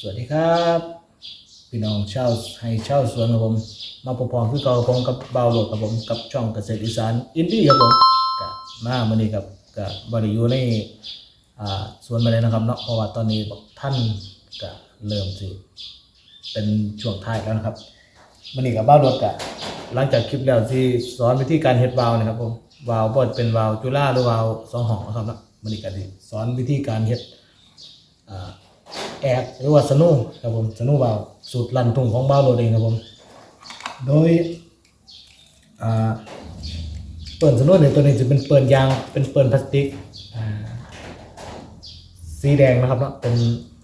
สวัสดีครับ พี่น้องชาวให้ชาวสวนครับผม มาพบๆคือเก่าผมกับบ่าโหลดกับผมกับช่องเกษตรอีสานอินดี้ครับผมกับมามื่อนี้กับกับบริยูในอ่าสวนมาเลยนะครับเนาะเพราะว่าตอนนี้ท่านก็เริ่มสิเป็นช่วงท้ายแล้วนะครับมื่อนี้กับบ่าโหลดกับหลังจากคลิปแล้วที่สอนวิธีการเฮ็ดวาล์วนะครับผมวาล์วบ่ว่าเป็นวาล์วจุฬาหรือวาล์วสองห้องนะครับเนาะมื่อนี้ก็สิสอนวิธีการเฮ็ดอ่า แอกหรือว่าสนูครับผมสนูเบาสูตรลันทุ่งของเบาโรดเองครับผม โดยอ่าเปิ่นสนูเนี่ยตัวนี้จะเป็นเปิ่นยางเป็นเปิ่นพลาสติกอ่าสีแดงนะครับเนาะเป็น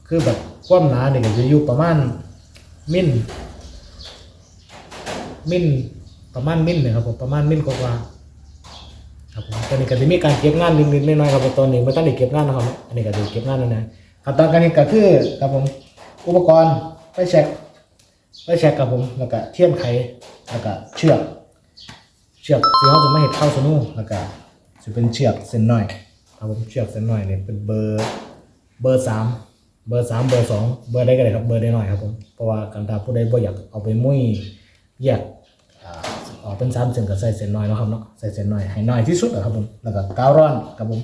คือแบบความหนาเนี่ยก็จะอยู่ประมาณมิลมิลประมาณมิลเนี่ยครับผมประมาณมิลกว่าครับผมตอนนี้ก็จะมีการเก็บงานนิดๆน้อยๆครับตอนนี้ไม่ต้องได้เก็บงานนะครับ อันนี้ก็จะเก็บงานแล้วนะ ขั้นตอนการนี้ก็คือครับผมอุปกรณ์ไปเช็คไปเช็คครับผมแล้วก็เทียนไขแล้วก็เชือก เชือกที่เขาจะไม่เห็นเข้าสนุแล้วก็จะเป็นเชือกเส้นน้อยครับผมเชือกเส้นน้อยเนี่ยเป็นเบอร์เบอร์สามเบอร์สามเบอร์สองเบอร์ใดก็ได้ครับเบอร์ใดหน่อยครับผมเพราะว่าการตาผู้ใดบ่อยากเอาไปมุ้ยแยกออกเป็นสามเส้นก็ใส่เส้นน้อยเนาะครับเนาะใส่เส้นน้อยให้น้อยที่สุดอะครับผมแล้วก็กาวร้อนครับผม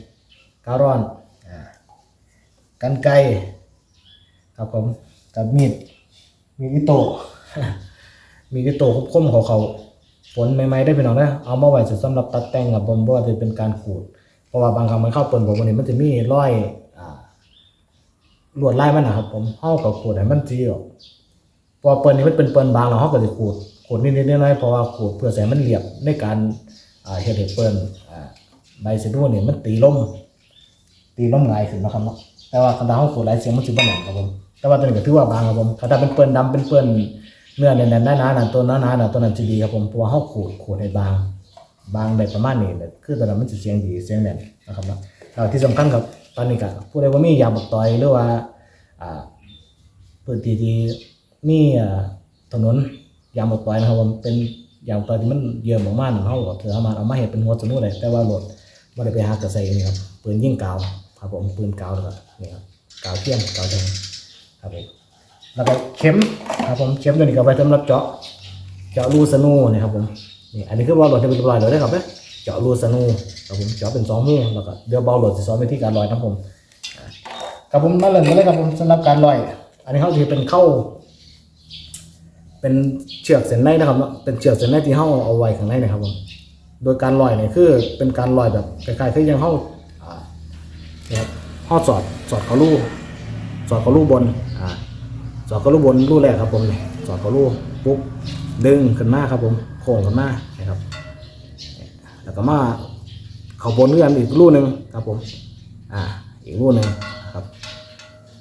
กาวร้อน กันไกรครับผมกับมีด มีดอิโต้มีดอิโต้คมๆของเขาฝนใหม่ๆได้พี่น้องนะเอามาไว้สำหรับตัดแต่งครับผมเพราะว่าจะเป็นการขูด เพราะว่าบางครั้งมันเข้าเปิ่นบอกว่านี่มันจะมีรอยลวดลายมันนะครับ ผมเฮากับขูดให้มันจีออกพอเปิ้นนี่มันเป็นเปิ้นบางแล้วเขาก็จะขูดขูดนิดๆน้อยๆเพราะว่าขูดเพื่อใส่มันเรียบในการอ่าเฮ็ดให้เปิ้นใบเสดูนี่มันตีลมตีลมง่ายขึ้นนะครับเนาะ แต่ว่าคันดาเขาขูดหลายเสียงมันสิบ่แน่นครับผม แต่ว่าตัวนี้ก็ถือว่าบางครับผมถ้าถ้าเป็นเปิ้นดำเป็นเปิ้นเนื้อแน่นๆหนาๆนั่นตัวหนาๆนั่นตัวนั้นสิดีครับผมเพราะว่าเขาขูดขูดให้บาง บางได้ประมาณนี้เลยคือตัวนั้นมันสิเสียงดีเสียงแน่นนะครับเนาะแล้วที่สำคัญครับตอนนี้ก็ผู้ใดว่ามียาบักตอยหรือว่าอ่าพื้นที่ที่มีถนนยางหมดปล่อยนะครับผมเป็นยางปล่อยที่มันเยื่อมมากๆเขาก็ถือเอามาเอามาเห็ดเป็นหัวสนุนเลยแต่ว่ารถไม่ได้ไปหากระใสนี่ครับปืนยิงกาวครับผมปืนกาวแล้วก็ นี่ครับกาวเทียมกาวแดงครับผมแล้วก็เข็มครับผมเข็มตัวนี้ก็ไปสำหรับเจาะเจาะรูสนูนะครับผมนี่อันนี้คือเบาหลดที่เป็นลอยเลยนะครับเนี่ยเจาะรูสนูครับผมเจาะเป็นสองมือแล้วก็เดี๋ยวเบาหลดจะสอนวิธีการลอยนะครับผมครับผมมาเริ่มกันเลยครับผมสำหรับการลอย อันนี้เขาถือเป็นเข้า เป็นเชือกเส้นในนะครับเป็นเชือกเส้นในที่เขาเอาไว้ข้างในนะครับผมโดยการลอยเนี่ยคือเป็นการลอยแบบคล้ายๆคือยังเขาอ่า เนี่ยครับเขาสอดสอดเขาลูสอดเขาลูบนอ่าสอดเขาลูบนลูแรกครับผมเนี่ยสอดเขาลูปุ๊บดึงขึ้นมาครับผมโค้งขึ้นมานะครับแล้วก็มาเขาบนเรื่อนอีกลูกหนึ่งครับผม อ่า อีกลูกหนึ่งครับ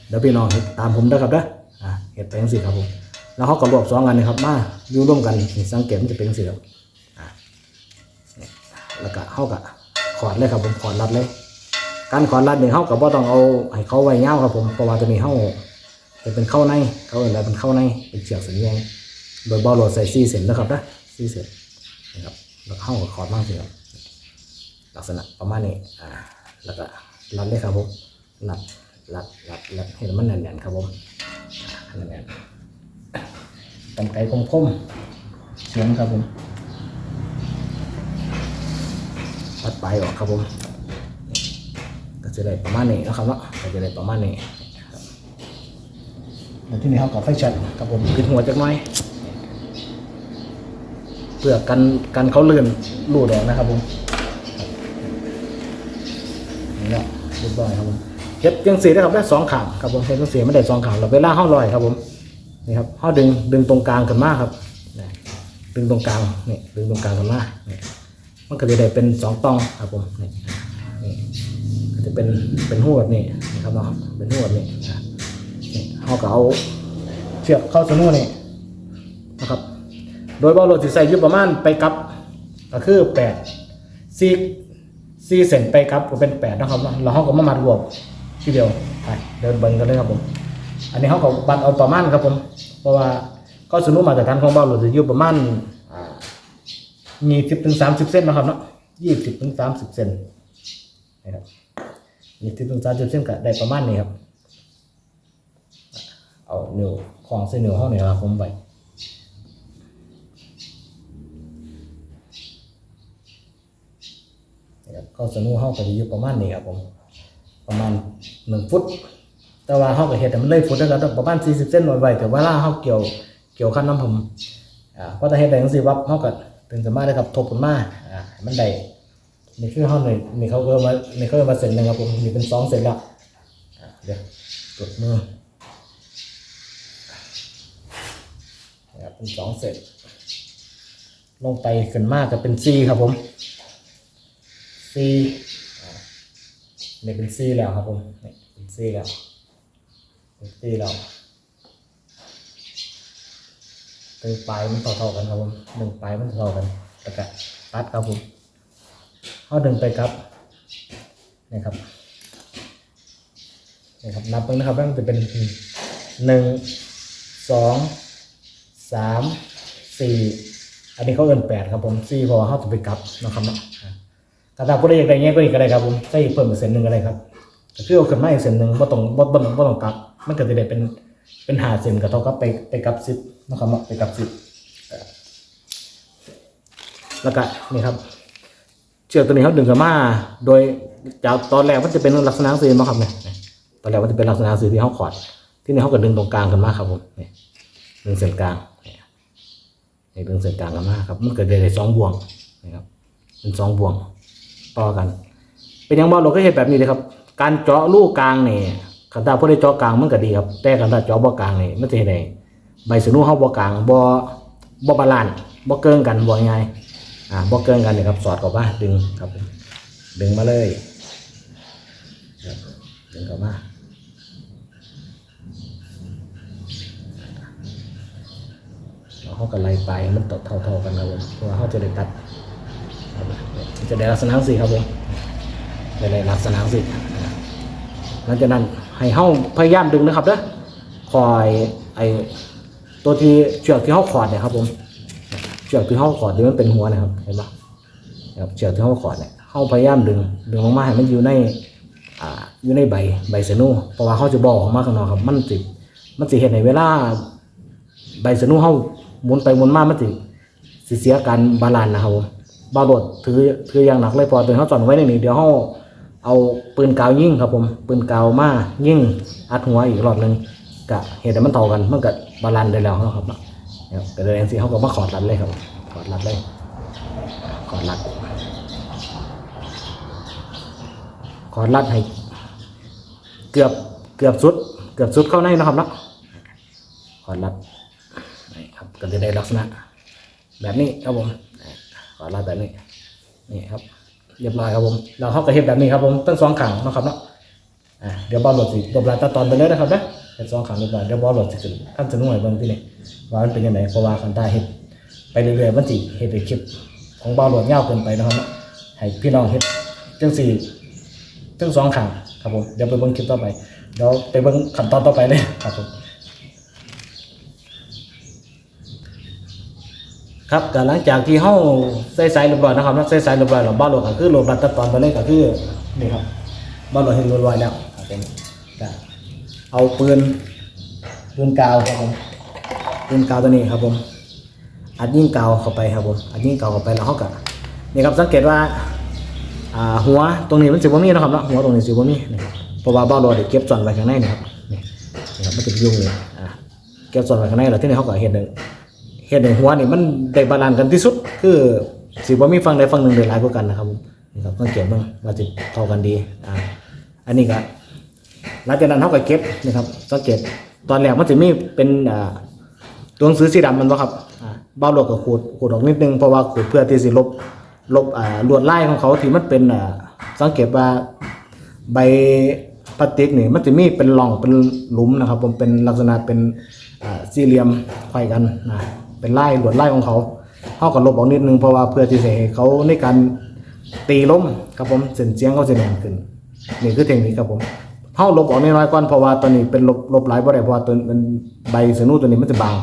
เดี๋ยวพี่น้องเฮ็ดตามผมได้อครับเด้ออ่าเห็ดไปจังซี่ครับผมแล้วเขาก็รวบสองอันนี้ครับมาอยู่ร่วมกันนี่สังเกตมันจะเป็นจังซี่ครับอ่าเนี่ยแล้วก็เขาก็ขอดเลยครับผมขอดรัดเลย การขอรัดเนี่ยเขาก็บ่ต้องเอาให้เขาไว้ยาครับผมเพราะว่าตัวนี้เขาจะเป็นเข้าในเขาอะไรเป็นเข้าในเป็นเชือกสีแดงโดยบอลโหลดใส่ซี่เส้นนะครับนะซี่เส้นนะครับแล้วเข้ากับขอดมากสิครับลักษณะประมาณนี้อ่าแล้วก็รัดเลยครับผมรัดรัดรัดรัดให้มันแน่นๆครับผมแน่นๆกันไกรคมๆเสียงครับผมปัดปลายออกครับผม จะได้ประมาณนี้นะครับเนาะก็จะได้ประมาณนี้ครับแล้วที่นี่เขาก็ไฟช็อตครับผมปิดหัวจักหน่อยเพื่อกันกันเขาเลื่อนรูดออกนะครับผมนี่แหละเรียบร้อยครับผมเฮ็ดยังสีได้ครับได้สองขางครับผมเฮ็ดยังสีไม่ได้สองขางเราเวลาห้าลอยครับผมนี่ครับห้าดึงดึงตรงกลางขึ้นมาครับนี่ดึงตรงกลางนี่ดึงตรงกลางขึ้นมานี่มันก็จะได้เป็นสองตองครับผมนี่นี่ก็ จะเป็นเป็นหูแบบนี้นะครับเนาะเป็นหูแบบนี้นะนี่เขาก็เอาเชือกเข้าสนูนี่นะครับ โดยบอลโหลดสิใส่ยุบประมาณไปกับก็คือแปดซีซีเซนไปครับก็เป็นแปดนะครับเราเขาก็มามัดรวมทีเดียวไปเดินเบิ้งกันเลยครับผม อันนี้เขาก็บัดเอาประมาณครับผม เพราะว่าก็สนุกมาแต่ทานของเบาหรือจะอยู่ประมาณยี่สิบถึงสามสิบเซนนะครับเนาะยี่สิบถึงสามสิบเซนนะครับ ยี่สิบถึงสามสิบเซนก็ได้ประมาณนี้ครับ เอาเหนิ้วของเส้นเหนิ้วเฮานี่ครับผมไว้เข้าสนูเฮาก็สิอยู่ประมาณนี้ครับผม ประมาณ1ฟุต แต่ว่าเฮาก็เฮ็ดให้มันเลยฟุตแล้วก็ประมาณ40เซนไว้แต่เวลาเฮาเกี่ยวเกี่ยวคันน้ำผมอ่าพอถ้าเฮ็ดได้จังซี่วับเฮาก็ถึงสามารถได้ครับทบขึ้นมาอ่ามันได้ นี่คือเฮานี่นี่เขาก็มานี่เขาก็มาเสร็จแล้วครับผมนี่เป็นสองเสร็จแล้วเดี๋ยวกดมือนะครับเป็นสองเสร็จ ลงไปขึ้นมากก็เป็น C ครับผม C อ่านี่เป็น C แล้วครับผมนี่เป็น C แล้วตีเราตึงปลายมันเท่าๆกันครับผมหนึ่งปลายมันเท่ากันแล้วก็ตัดครับผม เขาดึงไปครับนี่ครับนี่ครับนับเพิ่งนะครับมันจะเป็นหนึ่งสองสามสี่อันนี้เขาเอินแปดครับผมสี่พราะว่าเขาจะไปกลับนะครับเนาะอ่าถ้าถ้าผู้ใดอยากได้เงี้ยก็อีกก็ได้ครับผมใส่เพิ่มอีกเส้นหนึ่งก็ได้ครับคือเอาขึ้นมาอีกเส้นหนึ่งบ่ต้องบ่บ่ต้องบ่ต้องกลับ มันก็จะได้เป็นเป็นหาเส้นก็เท่ากับไปไปกลับสิบนะครับเนาะไปกลับสิบแล้วก็นี่ครับ เชือกตัวนี้เขาดึงขึ้นมาโดยจากตอนแรกมันจะเป็นลักษณะสีมาครับเนี่ยตอนแรกมันจะเป็นลักษณะสีที่เขาขอด ที่นี่เขาก็ดึงตรงกลางขึ้นมาครับผมนี่ดึงเส้นกลางนี่นี่ดึงเส้นกลางขึ้นมาครับมันเกิดได้สองบ่วงนะครับเป็นสองบ่วงต่อกัน เป็นอย่างบ่เราก็เห็นแบบนี้เลยครับ การเจาะลูกกลางนี่คันถ้าผู้ได้เจาะกลางมันก็ดีครับแต่คันถ้าเจาะบ่กลางนี่มันจะเห็นได้ใบสนุเฮาบ่กลางบ่บ่บาลานซ์บ่เกินกันบ่ยังไง อ่าบ่เกินกันนี่ครับสอดเข้ามาดึงครับ ดึงมาเลยครับดึงเข้ามาแล้วเขาก็ไล่ไปมันตดเท่าๆกันครับผมเพราะว่าเขาจะได้ตัดจะได้ลักษณะสีครับผมในในลักษณะสิหลังจากนั้นให้เฮาพยายามดึงนะครับเด้อคอยไอตัวที่เชือกที่เฮาขอดเนี่ยครับผม เชือกที่เฮาขอดที่มันเป็นหัวนะครับเห็นปะครับเชือกที่เฮาขอดเนี่ยเฮาพยายามดึงดึงออกมาให้มันอยู่ในอ่าอยู่ในใบใบสนูเพราะว่าเขาจะบอกออกมาข้างนอกครับ มันสิมันสิเห็นในเวลาใบสนูเฮาหมุนไปหมุนมามันสิสิเสียการบาลานนะครับผมบาโดดถือถืออย่างหนักเลยพอตัวเขาจอดไว้ในนี้เดี๋ยวเฮาเอาปืนกาวยิงครับผมปืนกาวมายิงอัดหัวอีกรอบหนึ่งกะเหตุให้มันเท่ากันมันก็บาลานได้แล้วครับ นะเนี่ยก็เลยสิเขาก็มาขอดรัดเลยครับ ขอดรัดเลยขอดรัดขอดรัดให้เกือบเกือบสุด เกือบสุดเข้าในนะครับเนาะขอดรัดนี่ครับก็จะได้ลักษณะ แบบนี้ครับผมขอลาแบบนี้นี่ครับเรียบร้อยครับผมเราเข้ากระเทียบแบบนี้ครับผมตั้งสองขังนะครับเนาะเดี๋ยวบอลหลดสิลบลาตัดตอนไปเลยนะครับนะ เป็นสองขังเรียบร้อยเดี๋ยวบอลโหลดสิขึ้นท่านจะนุ่ยเบิ่งที่นี่ว่ามันเป็นยังไงเพราะว่าคันตาเฮ็ดไปเรื่อยๆมันสิเฮ็ดเป็นคลิปของบอลโหลดยาเกินไปนะครับให้พี่น้องเฮ็ดจังสี่ทั้งสองขังครับผมเดี๋ยวไปเบิ่งคลิปต่อไปเดี๋ยวไปเบิ่งขั้นตอนต่อไปเลยครับผมครับก็หลังจากที่เฮาใส่สายเรียบร้อยนะครับใส่สายเรียบร้อยแล้วบ้านหลดก็คือโหลดรัดตัดตอนไปเลยก็คือนี่ครับบ้านหลดเห็นเรียบร้อยแล้วครับผมก็ เอาปืนปืนกาวครับผมปืนกาวตัวนี้ครับผม อัดยิงกาวเข้าไปครับผมอัดยิงกาวเข้าไปแล้วเฮาก็นี่ครับสังเกตว่าอ่าหัวตรงนี้มันสิบ่มีนะครับเนาะหัวตรงนี้สิบ่มีนี่ครับเพราะว่าบ้านโหลดได้เก็บส่วนไว้ข้างในนี่ครับนี่ครับมันจะยุ่งเลยอ่าเก็บส่วนไว้ข้างในแล้วที่นี่เฮาก็เฮ็ดหนึ่งเฮ็ดให้หัวนี่มันได้บาลานซ์กันที่สุด คือสิบ่มีฝั่งใดฝั่งหนึ่งได้หลายกว่ากันนะครับผมนี่ครับต้องเก็บเบิ่งว่าสิเท่ากันดีอ่าอันนี้ก็ หลังจากนั้นเฮาก็เก็บนะครับสังเกตตอนแรกมันจะมีเป็นอ่าตัวหนังสือสีดำมันบ่ครับอ่าเบาโลกก็ขูดขูดออกนิดนึงเพราะว่าขูดเพื่อที่สิลบลบอ่าลวดลายของเขาที่มันเป็นอ่าสังเกตว่าใบพลาสติกนี่มันจะมีเป็นร่องเป็นหลุมนะครับ ผมเป็นลักษณะเป็นอ่าสี่เหลี่ยมไขว้กันนะเป็นลายลวดลายของเขาเขาก็ลบออกนิดนึงเพราะว่าเพื่อที่จะให้เขาในการตีล้มครับผมเส้นเสียงเขาจะแรงขึ้นนี่คือเทคนิคครับผม เขาลบออกน้อยๆก่อนเพราะว่าตัวนี้เป็นลบลบหลายบ่ได้เพราะว่าตัวเป็นใบสนูตัวนี้มันจะบาง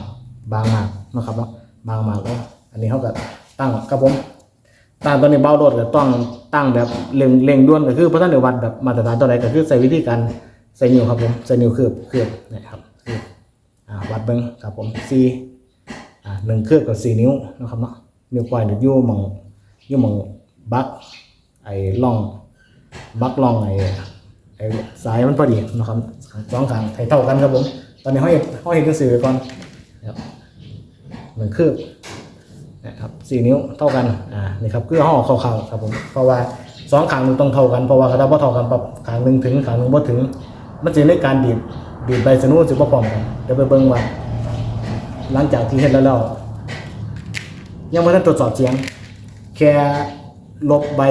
บางมากนะครับเนาะบางมากแล้วอันนี้เขาก็ตั้งครับผมตั้งตอนนี้เบาโดดก็ต้องตั้งแบบเร่งเร่งด่วนก็คือเพราะท่านเดวัดแบบมาตรฐานตัวใดก็คือใส่วิธีการใส่นิ้วครับผมใส่นิ้วคืบคืบนะครับคืบวัดเบิ้งครับผมซีอ่าหนึ่งเครือบกับสี่นิ้วนะครับเนาะนิ้วก้อยเดี๋ยวอยู่มองยู่มองบักไอ้ล่องบักล่องไอ้ ไอ้สายมันพอดีนะครับสองข้างให้เท่ากันครับผม ตอนนี้ห้อยห้อยเห็นสื่อไปก่อนนะครับหนึ่งเครือบนะครับสี่นิ้วเท่ากันอ่านี่ครับคือห่อเข้าๆครับผมเพราะว่าสองข้างมันต้องเท่ากันเพราะว่าถ้าบ่เท่ากันปั๊บข้างหนึ่งถึงข้างหนึ่งบ่ถึง มันจะในการดีดดีดใบสนุสิบ่พร้อมกันเดี๋ยวไปเบิ่งว่าหลังจากที่เฮ็ดแล้วแล้วยังไม่ทันตรวจสอบเสียง แค่ลบใบ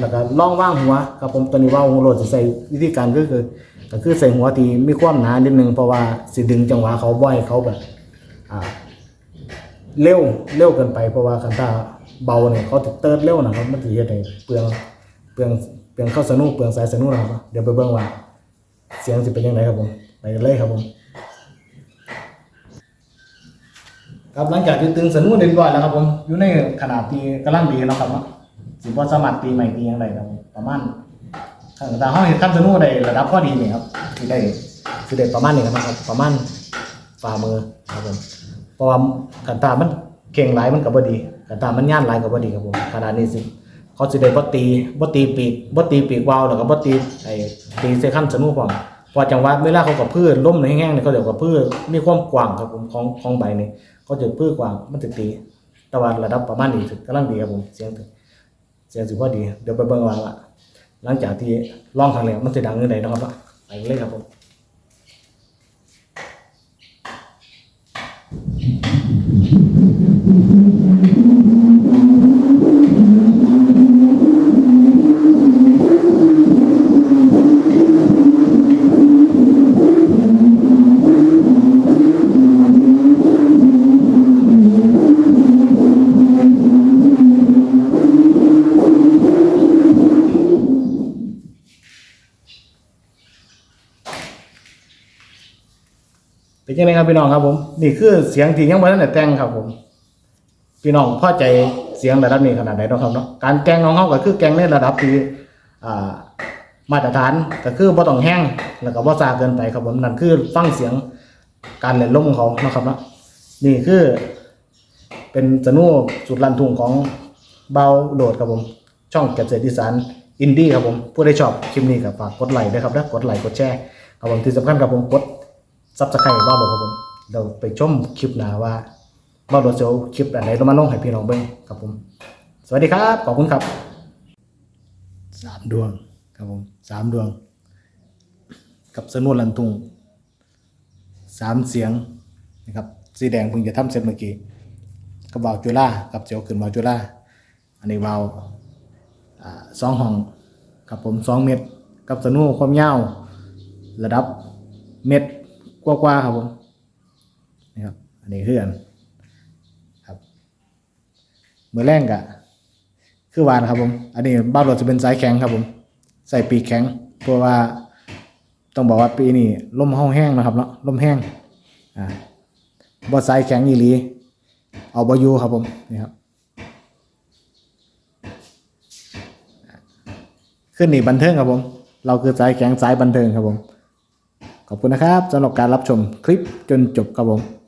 แล้วก็ล่องว่างหัวครับผมตอนนี้ว่างหัวโหลดสิใส่วิธีการก็คือก็คือใส่หัวที่มีความหนานิดนึงเพราะว่าสิดึงจังหวะเขาบ่อยเขาแบบอ่าเร็วเร็วเกินไปเพราะว่าคันถ้าเบาเนี่ยเขาจะเติร์ดเร็วนะครับมันถือเฮ็ดให้เปลืองเปลืองเปลืองเข้าสนุกเปลืองสายสนุกนะครับเดี๋ยวไปเบิ่งว่าเสียงสิเป็นยังไงครับผมไปกันเลยครับผมครับหลังจากที่ตึงสนุนเรียบร้อยแล้วครับผมอยู่ในขนาดที่กำลังดีแล้วครับ สิบ่สามารถตีใหม่ตีหยังไงครับประมาณขั้นตาห้องเห็นขั้นสนุนได้ระดับพอดีนี่ครับสิได้สิได้ประมาณนี้ครับประมาณฝ่ามือครับผมเพราะว่าขันตามันเก่งหลายมันก็บ่ดีขันตามันย่านหลายก็บ่ดีครับผมขนาดนี้สิเขาสิได้บ่ตีบ่ตีปีกบ่ตีปีกวาวแล้วก็บ่ตีไอ้ตีใส่ขั้นสนุนพร้อมพอจังหวะเวลาเขากับพืชล้มในแห้งๆเนี่ยเขาเดี๋ยวกับพืชมีความกว้างครับผมของของใบนี่เขาจะพื้นกว่ามันจะตีแต่ว่าระดับประมาณนี้ถึงกำลังดีครับผมเสียงถึง เสียงถือว่าดี เดี๋ยวไปเบิ่งว่าละหลังจากที่ร้องครั้งแรกมันจะดังยังไหนนะครับไปเลยครับผม เป็นยังไงครับพี่น้องครับผม นี่คือเสียงที่ยังไม่ทันได้แต่งครับผม พี่น้องพอใจเสียงระดับนี้ขนาดไหนเนาะครับเนาะการแกงของเขาก็คือแกงในระดับที่อ่ามาตรฐานก็คือบ่ต้องแห้งแล้วก็บ่ซาเกินไปครับผมนั่นคือฟังเสียงการเล่นลมของเขานะครับเนาะนี่คือ เป็นสนุสุดลันทุงของเบาโดดครับผม ช่องเกษตรอีสานอินดี้ครับผม ผู้ใดชอบคลิปนี้ก็ฝากกดไลค์ด้วยครับนะกดไลค์กดแชร์ครับผมที่สำคัญครับผมกด ซับสไครต์บ้าโดครับผมเราไปชมคลิปหน้าว่าบ้าโดเซลคลิปอะไรเรามาลงให้พี่น้องเบิ่งครับผม สวัสดีครับ ขอบคุณครับสามดวงครับผมสามดวง กับสนุนลันตุงสามเสียงนะครับสีแดงเพิ่งจะทำเสร็จเมื่อกี้กับวาวจุล่ากับเจียวขึ้นวาวจุล่าอันนี้วาวอ่าสองห้องครับผมสองเม็ดกับสนุความยาวระดับเม็ด กว้าๆครับผมนี่ครับอันนี้คืออันครับมือแรงกะคือวานครับผม อันนี้บ้านเราจะเป็นสายแข็งครับผม ใส่ปีกแข็ง เพราะว่าต้องบอกว่าปีนี้ลมห้องแห้งนะครับเนาะลมแห้งอ่าบอสายแข็งอีหลีเอาบอยูครับผมนี่ครับขึ้นนี่บันเทิงครับผม เราคือสายแข็งสายบันเทิงครับผม ขอบคุณนะครับสำหรับการรับชมคลิปจนจบครับผม